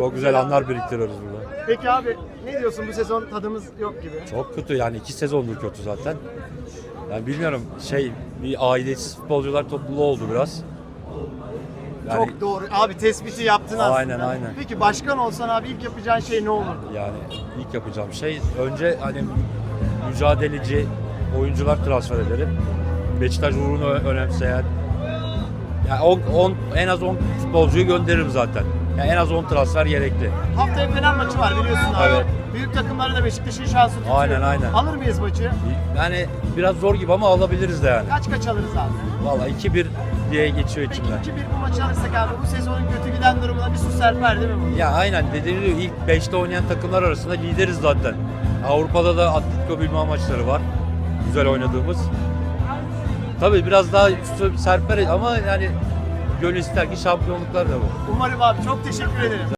Çok güzel anlar biriktiriyoruz burada. Peki abi ne diyorsun bu sezon tadımız yok gibi. Çok kötü yani iki sezondur kötü zaten. Yani bilmiyorum şey bir ailesiz futbolcular topluluğu oldu biraz. Yani, Çok doğru. Abi tespiti yaptın aslında. Aynen, aynen. Peki başkan olsan abi ilk yapacağın şey ne olur? yani ilk yapacağım şey önce hani mücadeleci oyuncular transfer ederim. Beşiktaş uğrunu ö- önemseyen yani 10, 10 en az 10 futbolcuyu gönderirim zaten. Yani en az 10 transfer gerekli. Haftaya Fener maçı var biliyorsun abi. Evet. Büyük takımları da Beşiktaş'ın şansı tutuyor. Aynen, aynen. Alır mıyız maçı? Yani biraz zor gibi ama alabiliriz de yani. Kaç kaç alırız abi? Valla 2-1 diye geçiyor Peki içimden. 2-1 bu maçı alırsak abi bu sezonun kötü giden durumuna bir su serper değil mi bu? Ya aynen dediğim gibi ilk 5'te oynayan takımlar arasında lideriz zaten. Avrupa'da da Atletico Bilbao maçları var. Güzel oynadığımız. Tabii biraz daha üstü serper ama yani gönül ister ki şampiyonluklar da var. Umarım abi çok teşekkür ederim.